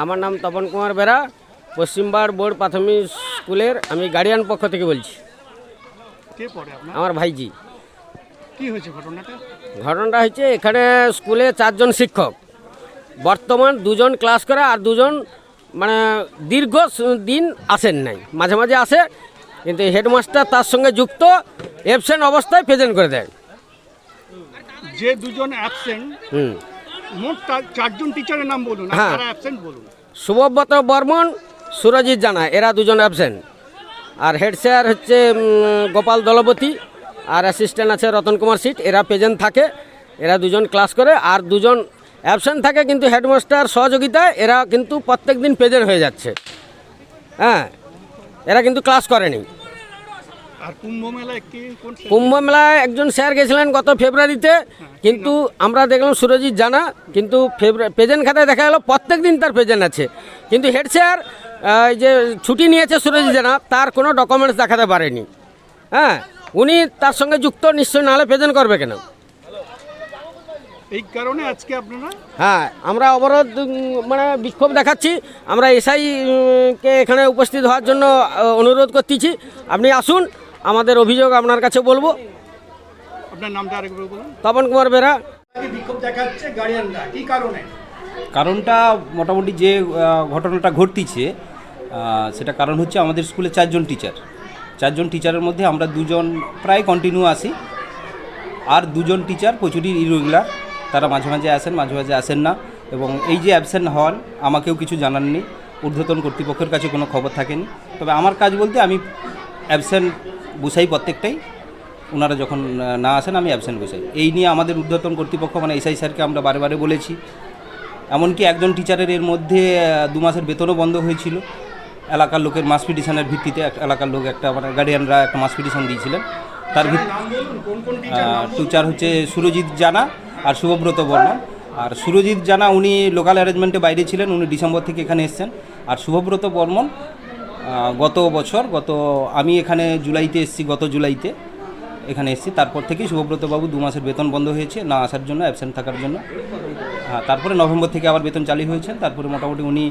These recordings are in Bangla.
আমার নাম তপন কুমার বেরা পশ্চিমবার বোর্ড প্রাথমিক স্কুলের আমি গার্ডিয়ান পক্ষ থেকে বলছি। কে পড়ে আপনার? আমার ভাইজি। কি হয়েছে ঘটনাটা? ঘটনাটা হচ্ছে এখানে স্কুলে চারজন শিক্ষক। বর্তমান দুজন ক্লাস করে আর দুজন মানে দীর্ঘ দিন আসেন নাই। মাঝে মাঝে আসে কিন্তু হেডমাস্টার তার সঙ্গে যুক্ত অ্যাবসেন্ট অবস্থায় প্রেজেন্ট করে দেয়। যে দুজন অ্যাবসেন্ট হুম। মোট চারজন টিচারের নাম বলুন হ্যাঁ। তারা অ্যাবসেন্ট বলুন। শুভব্রত বর্মন সুরজিৎ জানা এরা দুজন অ্যাবসেন্ট আর হেড স্যার হচ্ছে গোপাল দলপতি আর অ্যাসিস্ট্যান্ট আছে রতন কুমার সিট এরা প্রেজেন্ট থাকে এরা দুজন ক্লাস করে আর দুজন অ্যাবসেন্ট থাকে কিন্তু হেডমাস্টার সহযোগিতায় এরা কিন্তু প্রত্যেক দিন প্রেজেন্ট হয়ে যাচ্ছে। হ্যাঁ এরা কিন্তু ক্লাস করেনি। আর কুম্ভ মেলায়? কুম্ভ একজন স্যার গেছিলেন গত ফেব্রুয়ারিতে কিন্তু আমরা দেখলাম সুরজিৎ জানা কিন্তু প্রেজেন্ট খাতায় দেখা গেল প্রত্যেক দিন তার প্রেজেন্ট আছে। কিন্তু হেড স্যার এই যে ছুটি নিয়েছে সুরজিৎ জানা তার কোনো ডকুমেন্টস দেখাতে পারেনি। হ্যাঁ উনি তার সঙ্গে যুক্ত নিশ্চয়ই নাহলে প্রেজেন্ট করবে কেন? এই কারণে আজকে আপনারা? হ্যাঁ আমরা অবরোধ মানে বিক্ষোভ দেখাচ্ছি। আমরা এসআই কে এখানে উপস্থিত হওয়ার জন্য অনুরোধ করতেছি। আপনি আসুন আমাদের অভিযোগ আপনার কাছে বলব। আপনার নামটা আরেকবার বলুন। তপন কুমার বেরা। বিক্ষোভ দেখাচ্ছে গার্ডিয়ানরা কি কারণে? কারণটা মোটামুটি যে ঘটনাটা ঘটতিছে সেটা কারণ হচ্ছে আমাদের স্কুলে চারজন টিচার। চারজন টিচারের মধ্যে আমরা দুজন প্রায় কন্টিনিউ আসি আর দুজন টিচার প্রচুরই ইরেগুলার তারা মাঝে মাঝে আসেন মাঝে মাঝে আসেন না। এবং এই যে অ্যাবসেন্ট হন আমাকেও কিছু জানাননি ঊর্ধ্বতন কর্তৃপক্ষের কাছে কোনো খবর থাকেনি। তবে আমার কাজ বলতে আমি অ্যাবসেন্ট বসাই প্রত্যেকটাই। ওনারা যখন না আসেন আমি অ্যাবসেন্ট বসাই। এই নিয়ে আমাদের ঊর্ধ্বতন কর্তৃপক্ষ মানে এসআই স্যারকে আমরা বারে বারে বলেছি। এমনকি একজন টিচারের এর মধ্যে দু মাসের বেতনও বন্ধ হয়েছিল। এলাকার লোকের মাস পিটিশনের ভিত্তিতে এক- এলাকার লোক একটা মানে গার্ডিয়ানরা একটা মাস পিটিশন দিয়েছিলেন। তার টিচার হচ্ছে সুরজিৎ জানা আর শুভব্রত বর্মন। আর সুরজিৎ জানা উনি লোকাল অ্যারেঞ্জমেন্টে বাইরে ছিলেন উনি ডিসেম্বর থেকে এখানে এসেছেন। আর শুভব্রত বর্মন গত বছর, গত, আমি এখানে জুলাইতে এসেছি, গত জুলাইতে এখানে এসেছি। তারপর থেকেই শুভব্রতবাবু দু মাসের বেতন বন্ধ হয়েছে, না আসার জন্য অ্যাবসেন্ট থাকার জন্য। হ্যাঁ তারপরে নভেম্বর থেকে আবার বেতন চালু হয়েছেন তারপরে মোটামুটি উনি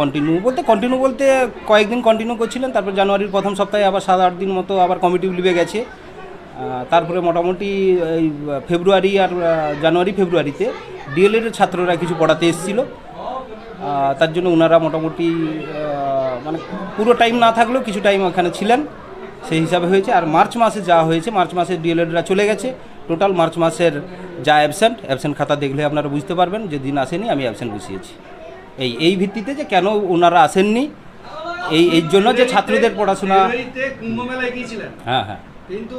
কন্টিনিউ বলতে কন্টিনিউ বলতে কয়েকদিন কন্টিনিউ করছিলেন, তারপর জানুয়ারির প্রথম সপ্তাহে আবার সাত আট দিন মতো আবার কমিটি লিভে গেছে। তারপরে মোটামুটি এই, ফেব্রুয়ারি আর জানুয়ারি, ফেব্রুয়ারিতে ডিএলএডের ছাত্ররা কিছু পড়াতে এসেছিল। তার জন্য ওনারা মোটামুটি মানে পুরো টাইম না থাকলেও কিছু টাইম ওখানে ছিলেন। সেই হিসাবে হয়েছে। আর মার্চ মাসে যা হয়েছে মার্চ মাসে ডিএলএডরা চলে গেছে। টোটাল মার্চ মাসের যা অ্যাবসেন্ট অ্যাবসেন্ট খাতা দেখলে আপনারা বুঝতে পারবেন যে দিন আসেনি আমি অ্যাবসেন্ট বসিয়েছি। এই এই ভিত্তিতে যে কেন ওনারা আসেননি এই এই জন্য যে ছাত্রদের পড়াশোনা কুম্ভ মেলায় গিয়েছিলেন। হ্যাঁ হ্যাঁ। কিন্তু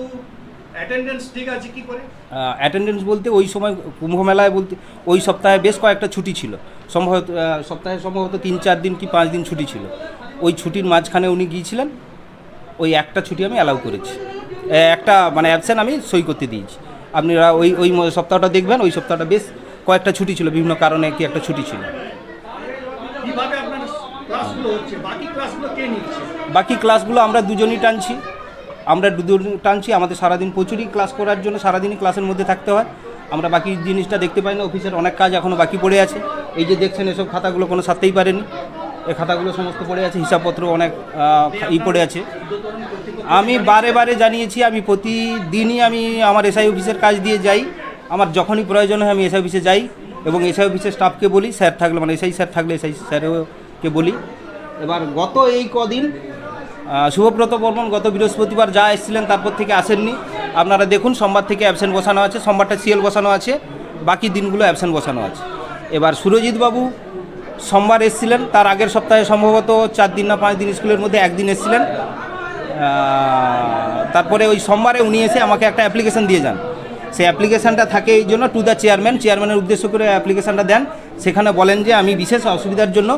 অ্যাটেন্ডেন্স ঠিক আছে কি করে? অ্যাটেন্ডেন্স বলতে ওই সময় কুম্ভ মেলায় বলতে ওই সপ্তাহে বেশ কয়েকটা ছুটি ছিল। সম্ভবত সপ্তাহে সম্ভবত তিন চার দিন কি পাঁচ দিন ছুটি ছিল। ওই ছুটির মাঝখানে উনি গিয়েছিলেন ওই একটা ছুটি আমি অ্যালাউ করেছি। একটা মানে অ্যাবসেন্ট আমি সই করতে দিয়েছি। আপনারা ওই ওই সপ্তাহটা দেখবেন ওই সপ্তাহটা বেশ কয়েকটা ছুটি ছিল বিভিন্ন কারণে কি একটা ছুটি ছিল। বাকি ক্লাসগুলো আমরা দুজনই টানছি। আমরা দুজন টানছি আমাদের সারাদিন প্রচুরই ক্লাস করার জন্য সারাদিনই ক্লাসের মধ্যে থাকতে হয়। আমরা বাকি জিনিসটা দেখতে পাই না অফিসের অনেক কাজ এখনও বাকি পড়ে আছে। এই যে দেখছেন এসব খাতাগুলো কোনো সারতেই পারেনি। খাতাগুলো সমস্ত পড়ে আছে, হিসাবপত্র অনেক ই পড়ে আছে। আমি বারে বারে জানিয়েছি, আমি প্রতিদিনই আমি আমার এসআই অফিসের কাজ দিয়ে যাই। আমার যখনই প্রয়োজন হয় আমি এসআই অফিসে যাই এবং এসআই অফিসের স্টাফকে বলি, স্যার থাকলে মানে এসআই স্যার থাকলে এসআই স্যারকে বলি। এবার গত এই কদিন শুভব্রত বর্মন গত বৃহস্পতিবার যা এসেছিলেন তারপর থেকে আসেননি। আপনারা দেখুন, সোমবার থেকে অ্যাবসেন্ট বসানো আছে, সোমবারটা সিএল বসানো আছে, বাকি দিনগুলো অ্যাবসেন্ট বসানো আছে। এবার সুরজিৎ বাবু সোমবার এসেছিলেন। তার আগের সপ্তাহে সম্ভবত চার দিন না পাঁচ দিন স্কুলের মধ্যে একদিন এসেছিলেন। তারপরে ওই সোমবারে উনি এসে আমাকে একটা অ্যাপ্লিকেশান দিয়ে যান। সেই অ্যাপ্লিকেশানটা থাকে এই জন্য টু দ্য চেয়ারম্যান চেয়ারম্যানের উদ্দেশ্য করে অ্যাপ্লিকেশানটা দেন। সেখানে বলেন যে, আমি বিশেষ অসুবিধার জন্য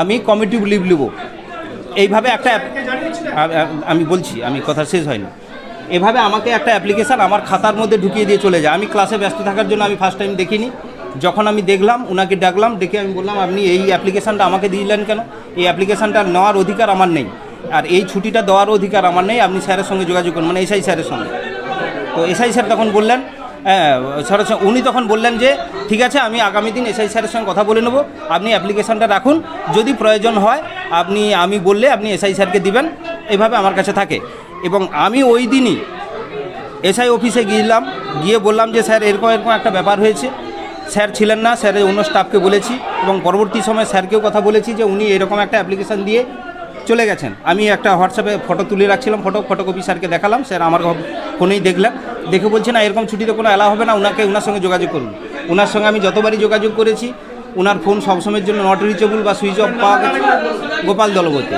আমি কমিটি লিভ নেব এইভাবে একটা আমি বলছি, আমি কথা শেষ হয়নি। এভাবে আমাকে একটা অ্যাপ্লিকেশান আমার খাতার মধ্যে ঢুকিয়ে দিয়ে চলে যায়। আমি ক্লাসে ব্যস্ত থাকার জন্য আমি ফার্স্ট টাইম দেখিনি। যখন আমি দেখলাম ওনাকে ডাকলাম, ডেকে আমি বললাম, আপনি এই অ্যাপ্লিকেশানটা আমাকে দিলেন কেন? এই অ্যাপ্লিকেশানটা নেওয়ার অধিকার আমার নেই। আর এই ছুটিটা দেওয়ার অধিকার আমার নেই, আপনি স্যারের সঙ্গে যোগাযোগ করুন। মানে এসআই স্যারের সঙ্গে। তো এসআই স্যার তখন বললেন হ্যাঁ সরাসরি উনি তখন বললেন যে, ঠিক আছে, আমি আগামী দিন এসআই স্যারের সঙ্গে কথা বলে নেব। আপনি অ্যাপ্লিকেশানটা রাখুন। যদি প্রয়োজন হয়, আপনি, আমি বললে আপনি এসআই স্যারকে দিবেন। এভাবে আমার কাছে থাকে। এবং আমি ওই দিনই এসআই অফিসে গিয়েলাম, গিয়ে বললাম যে, স্যার, এরকম এরকম একটা ব্যাপার হয়েছে। স্যার ছিলেন না, স্যারের অন্য স্টাফকে বলেছি এবং পরবর্তী সময় স্যারকেও কথা বলেছি যে উনি এরকম একটা অ্যাপ্লিকেশান দিয়ে চলে গেছেন। আমি একটা হোয়াটসঅ্যাপে ফটো তুলে রাখছিলাম ফটো ফটোকপি স্যারকে দেখালাম, স্যার আমার ফোনেই দেখলাম দেখে বলছে, না, এরকম ছুটিতে কোনো অ্যালাউ হবে না ওনাকে ওনার সঙ্গে যোগাযোগ করুন। ওনার সঙ্গে আমি যতবারই যোগাযোগ করেছি ওনার ফোন সবসময়ের জন্য নট রিচেবল বা সুইচ অফ পাওয়া গেছে। গোপাল দলবতী।